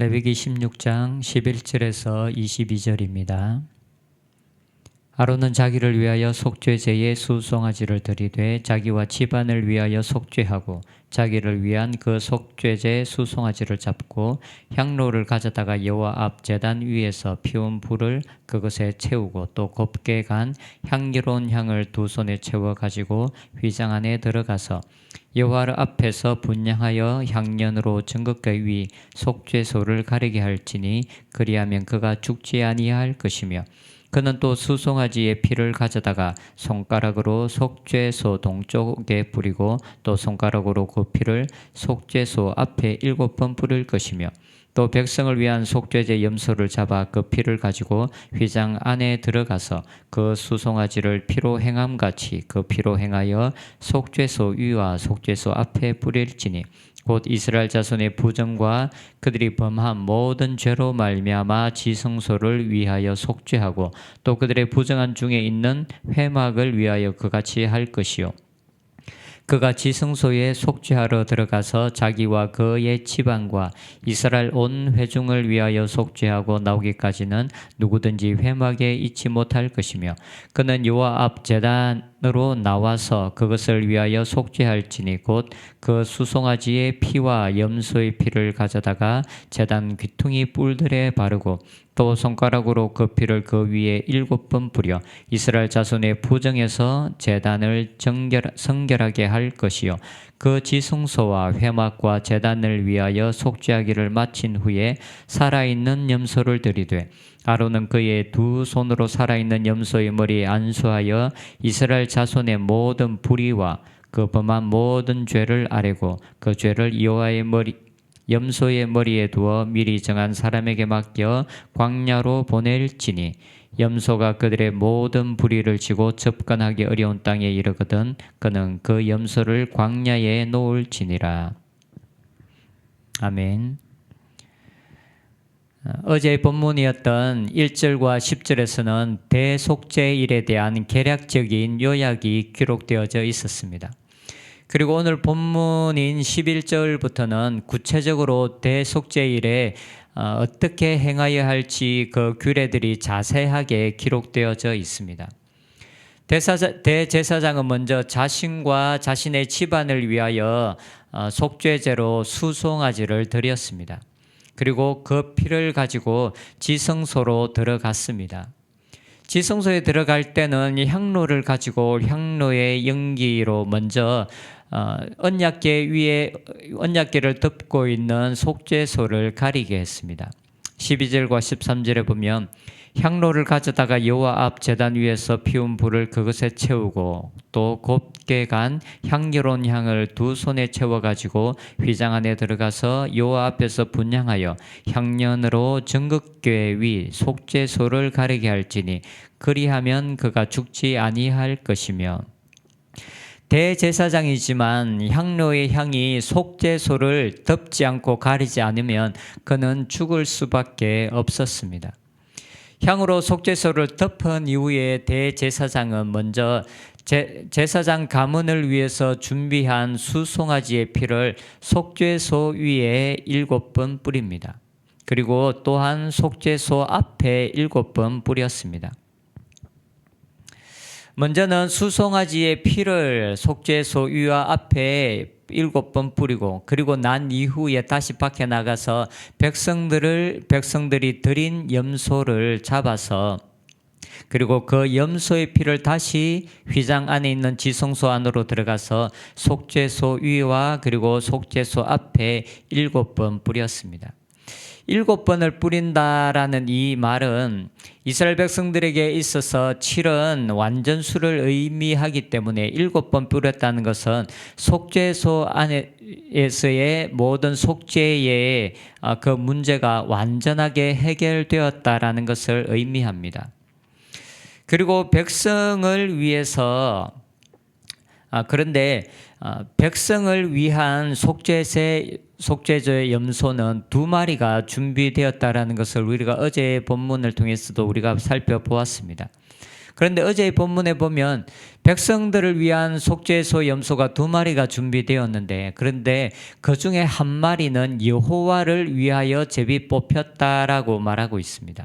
레위기 16장 11절에서 22절입니다. 아론은 자기를 위하여 속죄제의 수송아지를 드리되 자기와 집안을 위하여 속죄하고 자기를 위한 그 속죄제 수송아지를 잡고 향로를 가져다가 여호와 앞 제단 위에서 피운 불을 그것에 채우고 또 곱게 간 향기로운 향을 두 손에 채워 가지고 휘장 안에 들어가서 여호와 앞에서 분양하여 향년으로 전극계 위 속죄소를 가리게 할지니 그리하면 그가 죽지 아니할 것이며 그는 또 수송아지의 피를 가져다가 손가락으로 속죄소 동쪽에 뿌리고 또 손가락으로 그 피를 속죄소 앞에 일곱 번 뿌릴 것이며 또 백성을 위한 속죄제 염소를 잡아 그 피를 가지고 휘장 안에 들어가서 그 수송아지를 피로 행함같이 그 피로 행하여 속죄소 위와 속죄소 앞에 뿌릴지니 곧 이스라엘 자손의 부정과 그들이 범한 모든 죄로 말미암아 지성소를 위하여 속죄하고 또 그들의 부정한 중에 있는 회막을 위하여 그같이 할 것이요 그가 지성소에 속죄하러 들어가서 자기와 그의 집안과 이스라엘 온 회중을 위하여 속죄하고 나오기까지는 누구든지 회막에 있지 못할 것이며 그는 여호와 앞 제단 으로 나와서 그것을 위하여 속죄할지니 곧 그 수송아지의 피와 염소의 피를 가져다가 제단 귀퉁이 뿔들에 바르고 또 손가락으로 그 피를 그 위에 일곱 번 뿌려 이스라엘 자손의 부정에서 제단을 정결, 성결하게 할 것이요. 그 지성소와 회막과 제단을 위하여 속죄하기를 마친 후에 살아있는 염소를 들이되 아론은 그의 두 손으로 살아있는 염소의 머리에 안수하여 이스라엘 자손의 모든 불의와 그 범한 모든 죄를 아뢰고 그 죄를 여호와의 머리 염소의 머리에 두어 미리 정한 사람에게 맡겨 광야로 보낼지니 염소가 그들의 모든 불의를 지고 접근하기 어려운 땅에 이르거든 그는 그 염소를 광야에 놓을지니라. 아멘. 어제의 본문이었던 1절과 10절에서는 대속죄 일에 대한 개략적인 요약이 기록되어져 있었습니다. 그리고 오늘 본문인 11절부터는 구체적으로 대속죄 일에 어, 어떻게 행하여야 할지 그 규례들이 자세하게 기록되어져 있습니다. 대사자, 대제사장은 먼저 자신과 자신의 집안을 위하여 어, 속죄제로 수송아지를 드렸습니다. 그리고 그 피를 가지고 지성소로 들어갔습니다. 지성소에 들어갈 때는 향로를 가지고 향로의 연기로 먼저 어, 언약계 위에 언약계를 덮고 있는 속죄소를 가리게 했습니다. 12절과 13절에 보면 향로를 가져다가 여호와 앞 제단 위에서 피운 불을 그것에 채우고 또 곱게 간 향기로운 향을 두 손에 채워 가지고 휘장 안에 들어가서 여호와 앞에서 분향하여 향년으로 정극궤 위 속죄소를 가리게 할지니 그리하면 그가 죽지 아니할 것이며 대제사장이지만 향로의 향이 속죄소를 덮지 않고 가리지 않으면 그는 죽을 수밖에 없었습니다. 향으로 속죄소를 덮은 이후에 대제사장은 먼저 제, 제사장 가문을 위해서 준비한 수송아지의 피를 속죄소 위에 일곱 번 뿌립니다. 그리고 또한 속죄소 앞에 일곱 번 뿌렸습니다. 먼저는 수송아지의 피를 속죄소 위와 앞에 일곱 번 뿌리고 그리고 난 이후에 다시 밖에 나가서 백성들을 백성들이 드린 염소를 잡아서 그리고 그 염소의 피를 다시 휘장 안에 있는 지성소 안으로 들어가서 속죄소 위와 그리고 속죄소 앞에 일곱 번 뿌렸습니다. 일곱 번을 뿌린다라는 이 말은 이스라엘 백성들에게 있어서 칠은 완전수를 의미하기 때문에 일곱 번 뿌렸다는 것은 속죄소 안에서의 모든 속죄의 아, 그 문제가 완전하게 해결되었다라는 것을 의미합니다. 그리고 백성을 위해서 아, 그런데 아, 백성을 위한 속죄제 속죄제의 염소는 두 마리가 준비되었다라는 것을 우리가 어제 본문을 통해서도 우리가 살펴보았습니다. 그런데 어제의 본문에 보면 백성들을 위한 속죄소 염소가 두 마리가 준비되었는데 그런데 그 중에 한 마리는 여호와를 위하여 제비 뽑혔다라고 말하고 있습니다.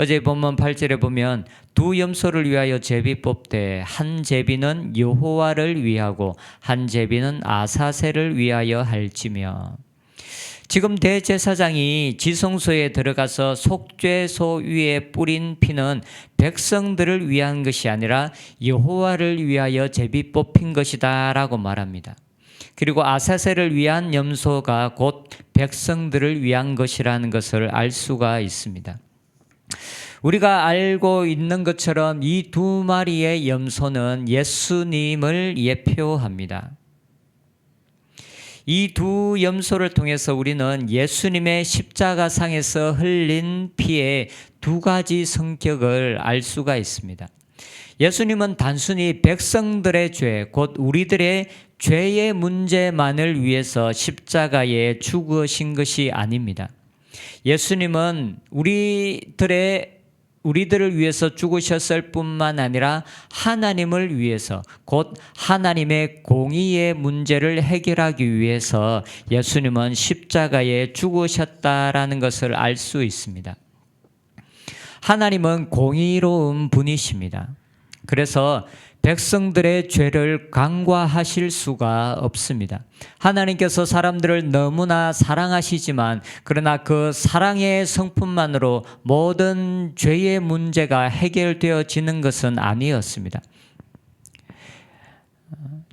어제 본문 8절에 보면 두 염소를 위하여 제비 뽑되 한 제비는 여호와를 위하고 한 제비는 아사세를 위하여 할지며 지금 대제사장이 지성소에 들어가서 속죄소 위에 뿌린 피는 백성들을 위한 것이 아니라 여호와를 위하여 제비 뽑힌 것이다라고 말합니다. 그리고 아사세를 위한 염소가 곧 백성들을 위한 것이라는 것을 알 수가 있습니다. 우리가 알고 있는 것처럼 이 두 마리의 염소는 예수님을 예표합니다. 이 두 염소를 통해서 우리는 예수님의 십자가상에서 흘린 피의 두 가지 성격을 알 수가 있습니다. 예수님은 단순히 백성들의 죄, 곧 우리들의 죄의 문제만을 위해서 십자가에 죽으신 것이 아닙니다. 예수님은 우리들의 우리들을 위해서 죽으셨을 뿐만 아니라 하나님을 위해서 곧 하나님의 공의의 문제를 해결하기 위해서 예수님은 십자가에 죽으셨다라는 것을 알 수 있습니다. 하나님은 공의로운 분이십니다. 그래서 백성들의 죄를 간과하실 수가 없습니다. 하나님께서 사람들을 너무나 사랑하시지만 그러나 그 사랑의 성품만으로 모든 죄의 문제가 해결되어지는 것은 아니었습니다.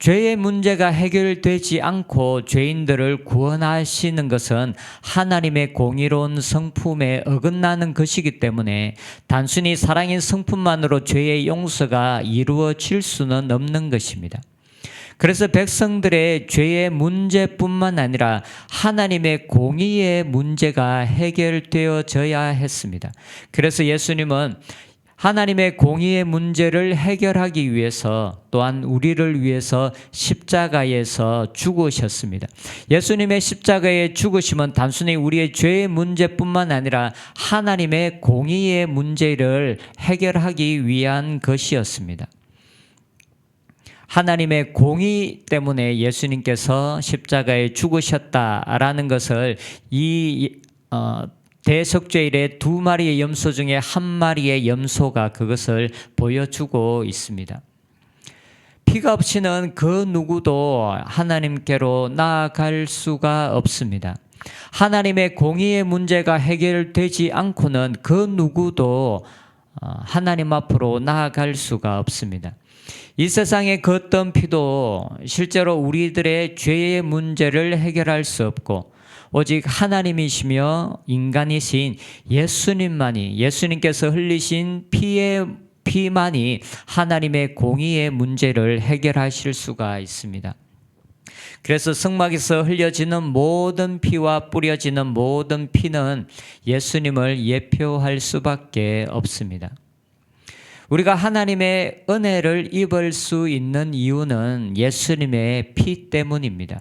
죄의 문제가 해결되지 않고 죄인들을 구원하시는 것은 하나님의 공의로운 성품에 어긋나는 것이기 때문에 단순히 사랑의 성품만으로 죄의 용서가 이루어질 수는 없는 것입니다. 그래서 백성들의 죄의 문제뿐만 아니라 하나님의 공의의 문제가 해결되어져야 했습니다. 그래서 예수님은 하나님의 공의의 문제를 해결하기 위해서 또한 우리를 위해서 십자가에서 죽으셨습니다. 예수님의 십자가에 죽으심은 단순히 우리의 죄의 문제뿐만 아니라 하나님의 공의의 문제를 해결하기 위한 것이었습니다. 하나님의 공의 때문에 예수님께서 십자가에 죽으셨다라는 것을 이 어, 대속죄일의 두 마리의 염소 중에 한 마리의 염소가 그것을 보여주고 있습니다. 피가 없이는 그 누구도 하나님께로 나아갈 수가 없습니다. 하나님의 공의의 문제가 해결되지 않고는 그 누구도 어, 하나님 앞으로 나아갈 수가 없습니다. 이 세상의 그 어떤 피도 실제로 우리들의 죄의 문제를 해결할 수 없고 오직 하나님이시며 인간이신 예수님만이 예수님께서 흘리신 피의 피만이 하나님의 공의의 문제를 해결하실 수가 있습니다. 그래서 성막에서 흘려지는 모든 피와 뿌려지는 모든 피는 예수님을 예표할 수밖에 없습니다. 우리가 하나님의 은혜를 입을 수 있는 이유는 예수님의 피 때문입니다.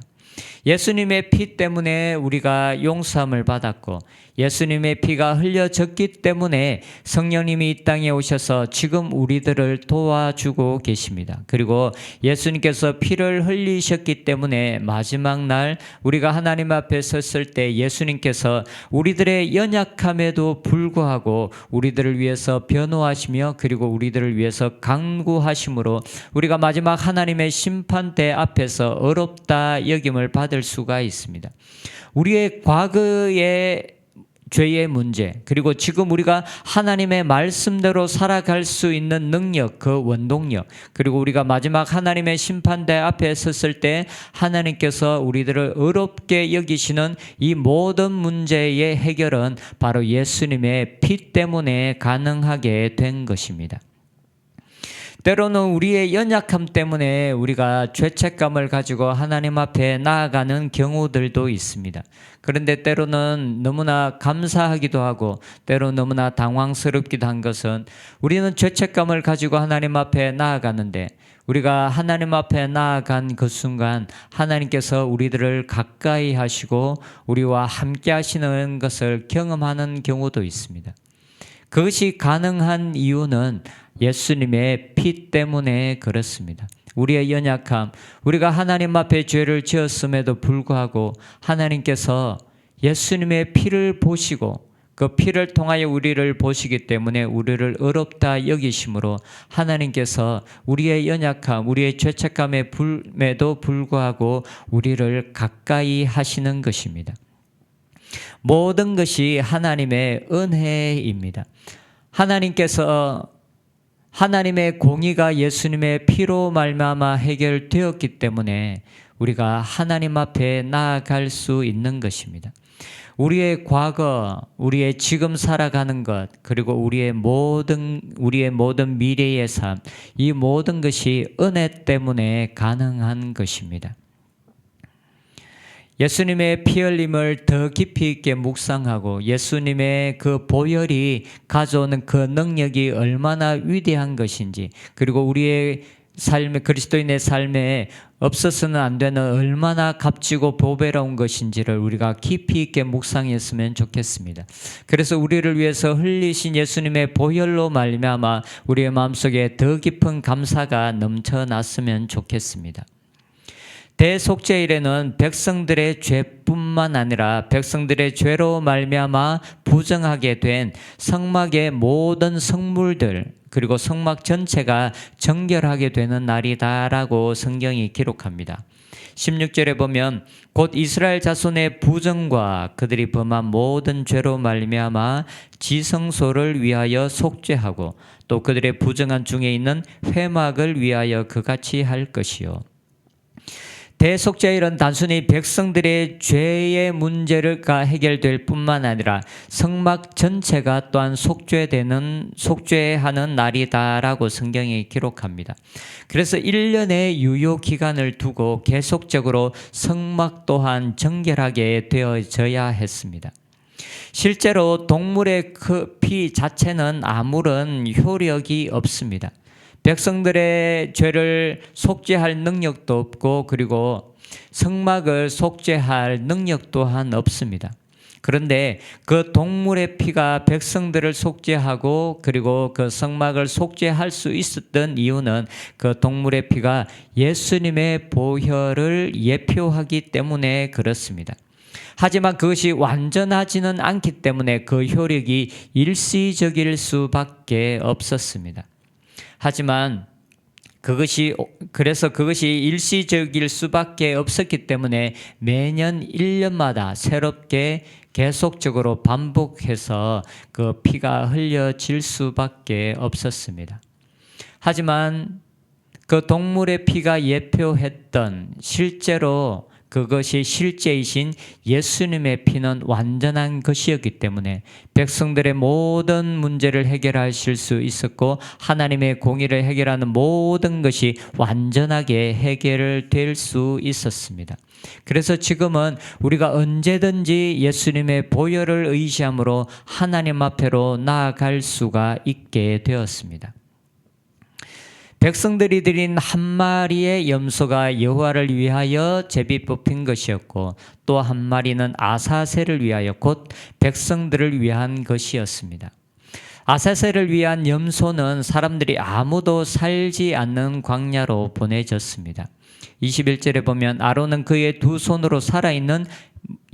예수님의 피 때문에 우리가 용서함을 받았고 예수님의 피가 흘려졌기 때문에 성령님이 이 땅에 오셔서 지금 우리들을 도와주고 계십니다. 그리고 예수님께서 피를 흘리셨기 때문에 마지막 날 우리가 하나님 앞에 섰을 때 예수님께서 우리들의 연약함에도 불구하고 우리들을 위해서 변호하시며 그리고 우리들을 위해서 강구하심으로 우리가 마지막 하나님의 심판대 앞에서 어렵다 여김을 받을 수가 있습니다. 우리의 과거의 죄의 문제, 그리고 지금 우리가 하나님의 말씀대로 살아갈 수 있는 능력, 그 원동력, 그리고 우리가 마지막 하나님의 심판대 앞에 섰을 때 하나님께서 우리들을 어렵게 여기시는 이 모든 문제의 해결은 바로 예수님의 피 때문에 가능하게 된 것입니다. 때로는 우리의 연약함 때문에 우리가 죄책감을 가지고 하나님 앞에 나아가는 경우들도 있습니다. 그런데 때로는 너무나 감사하기도 하고 때로 너무나 당황스럽기도 한 것은 우리는 죄책감을 가지고 하나님 앞에 나아가는데 우리가 하나님 앞에 나아간 그 순간 하나님께서 우리들을 가까이 하시고 우리와 함께 하시는 것을 경험하는 경우도 있습니다. 그것이 가능한 이유는 예수님의 피 때문에 그렇습니다. 우리의 연약함, 우리가 하나님 앞에 죄를 지었음에도 불구하고 하나님께서 예수님의 피를 보시고 그 피를 통하여 우리를 보시기 때문에 우리를 어렵다 여기심으로 하나님께서 우리의 연약함, 우리의 죄책감에 불에도 불구하고 우리를 가까이 하시는 것입니다. 모든 것이 하나님의 은혜입니다. 하나님께서 하나님의 공의가 예수님의 피로 말미암아 해결되었기 때문에 우리가 하나님 앞에 나아갈 수 있는 것입니다. 우리의 과거, 우리의 지금 살아가는 것, 그리고 우리의 모든 우리의 모든 미래의 삶, 이 모든 것이 은혜 때문에 가능한 것입니다. 예수님의 피 흘림을 더 깊이 있게 묵상하고 예수님의 그 보혈이 가져오는 그 능력이 얼마나 위대한 것인지 그리고 우리의 삶에 그리스도인의 삶에 없어서는 안 되는 얼마나 값지고 보배로운 것인지를 우리가 깊이 있게 묵상했으면 좋겠습니다. 그래서 우리를 위해서 흘리신 예수님의 보혈로 말미암아 우리의 마음속에 더 깊은 감사가 넘쳐났으면 좋겠습니다. 대속죄일에는 백성들의 죄뿐만 아니라 백성들의 죄로 말미암아 부정하게 된 성막의 모든 성물들 그리고 성막 전체가 정결하게 되는 날이다라고 성경이 기록합니다. 16절에 보면 곧 이스라엘 자손의 부정과 그들이 범한 모든 죄로 말미암아 지성소를 위하여 속죄하고 또 그들의 부정한 중에 있는 회막을 위하여 그같이 할 것이요 대속죄일은 단순히 백성들의 죄의 문제를 해결될 뿐만 아니라 성막 전체가 또한 속죄되는 속죄하는 날이다라고 성경이 기록합니다. 그래서 1년의 유효 기간을 두고 계속적으로 성막 또한 정결하게 되어져야 했습니다. 실제로 동물의 그 피 자체는 아무런 효력이 없습니다. 백성들의 죄를 속죄할 능력도 없고 그리고 성막을 속죄할 능력 또한 없습니다. 그런데 그 동물의 피가 백성들을 속죄하고 그리고 그 성막을 속죄할 수 있었던 이유는 그 동물의 피가 예수님의 보혈을 예표하기 때문에 그렇습니다. 하지만 그것이 완전하지는 않기 때문에 그 효력이 일시적일 수밖에 없었습니다. 하지만 그것이 그래서 그것이 일시적일 수밖에 없었기 때문에 매년 1년마다 새롭게 계속적으로 반복해서 그 피가 흘려질 수밖에 없었습니다. 하지만 그 동물의 피가 예표했던 실제로 그것이 실제이신 예수님의 피는 완전한 것이었기 때문에 백성들의 모든 문제를 해결하실 수 있었고 하나님의 공의를 해결하는 모든 것이 완전하게 해결될 수 있었습니다. 그래서 지금은 우리가 언제든지 예수님의 보혈을 의지함으로 하나님 앞에로 나아갈 수가 있게 되었습니다. 백성들이 드린 한 마리의 염소가 여호와를 위하여 제비 뽑힌 것이었고 또 한 마리는 아사세를 위하여 곧 백성들을 위한 것이었습니다. 아사세를 위한 염소는 사람들이 아무도 살지 않는 광야로 보내졌습니다. 21절에 보면 아론은 그의 두 손으로 살아있는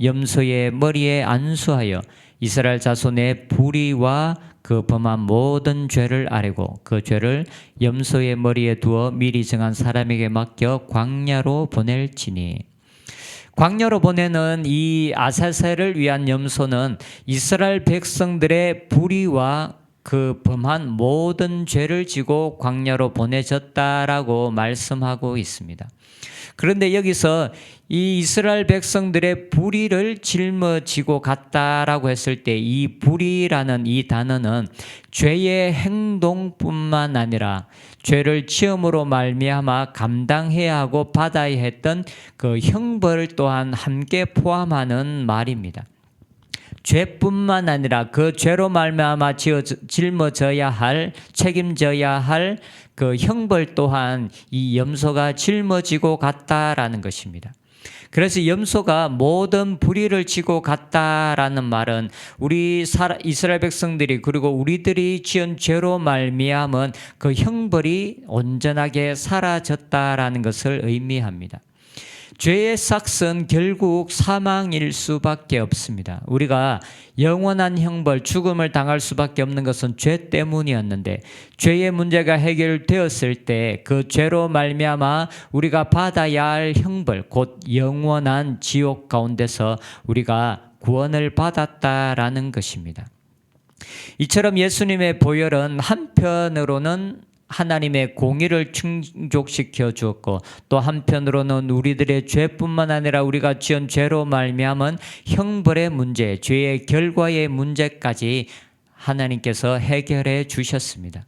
염소의 머리에 안수하여 이스라엘 자손의 불의와 그 범한 모든 죄를 아뢰고 그 죄를 염소의 머리에 두어 미리 정한 사람에게 맡겨 광야로 보낼지니 광야로 보내는 이 아사셀을 위한 염소는 이스라엘 백성들의 불의와 그 범한 모든 죄를 지고 광야로 보내졌다라고 말씀하고 있습니다. 그런데 여기서 이 이스라엘 백성들의 불의를 짊어지고 갔다라고 했을 때 이 불의라는 이 단어는 죄의 행동뿐만 아니라 죄를 치음으로 말미암아 감당해야 하고 받아야 했던 그 형벌 또한 함께 포함하는 말입니다. 죄뿐만 아니라 그 죄로 말미암아 짊어져야 할 책임져야 할 그 형벌 또한 이 염소가 짊어지고 갔다라는 것입니다. 그래서 염소가 모든 불의를 지고 갔다라는 말은 우리 사- 이스라엘 백성들이 그리고 우리들이 지은 죄로 말미암은 그 형벌이 온전하게 사라졌다라는 것을 의미합니다. 죄의 삭은 결국 사망일 수밖에 없습니다. 우리가 영원한 형벌, 죽음을 당할 수밖에 없는 것은 죄 때문이었는데 죄의 문제가 해결되었을 때 그 죄로 말미암아 우리가 받아야 할 형벌, 곧 영원한 지옥 가운데서 우리가 구원을 받았다라는 것입니다. 이처럼 예수님의 보혈은 한편으로는 하나님의 공의를 충족시켜 주었고 또 한편으로는 우리들의 죄뿐만 아니라 우리가 지은 죄로 말미암은 형벌의 문제, 죄의 결과의 문제까지 하나님께서 해결해 주셨습니다.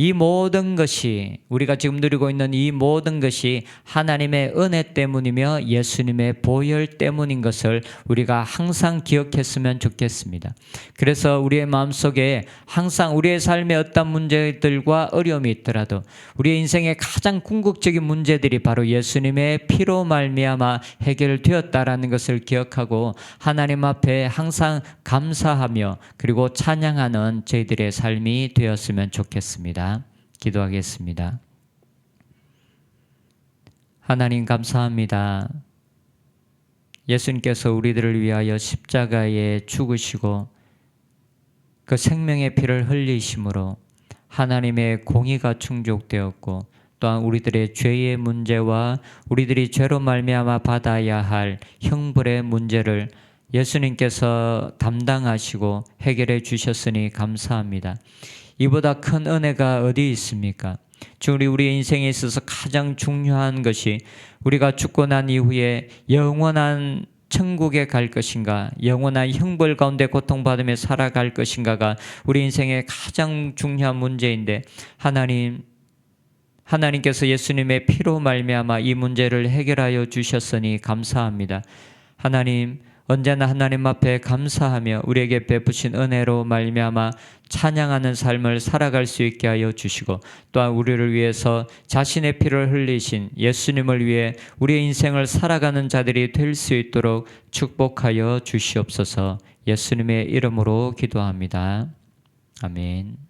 이 모든 것이 우리가 지금 누리고 있는 이 모든 것이 하나님의 은혜 때문이며 예수님의 보혈 때문인 것을 우리가 항상 기억했으면 좋겠습니다. 그래서 우리의 마음속에 항상 우리의 삶의 어떤 문제들과 어려움이 있더라도 우리의 인생의 가장 궁극적인 문제들이 바로 예수님의 피로 말미암아 해결되었다라는 것을 기억하고 하나님 앞에 항상 감사하며 그리고 찬양하는 저희들의 삶이 되었으면 좋겠습니다. 기도하겠습니다. 하나님 감사합니다. 예수님께서 우리들을 위하여 십자가에 죽으시고 그 생명의 피를 흘리심으로 하나님의 공의가 충족되었고 또한 우리들의 죄의 문제와 우리들이 죄로 말미암아 받아야 할 형벌의 문제를 예수님께서 담당하시고 해결해 주셨으니 감사합니다. 이보다 큰 은혜가 어디 있습니까? 주 우리 우리 인생에 있어서 가장 중요한 것이 우리가 죽고 난 이후에 영원한 천국에 갈 것인가, 영원한 형벌 가운데 고통받으며 살아갈 것인가가 우리 인생의 가장 중요한 문제인데 하나님 하나님께서 예수님의 피로 말미암아 이 문제를 해결하여 주셨으니 감사합니다. 하나님 언제나 하나님 앞에 감사하며 우리에게 베푸신 은혜로 말미암아 찬양하는 삶을 살아갈 수 있게 하여 주시고 또한 우리를 위해서 자신의 피를 흘리신 예수님을 위해 우리의 인생을 살아가는 자들이 될 수 있도록 축복하여 주시옵소서 예수님의 이름으로 기도합니다. 아멘.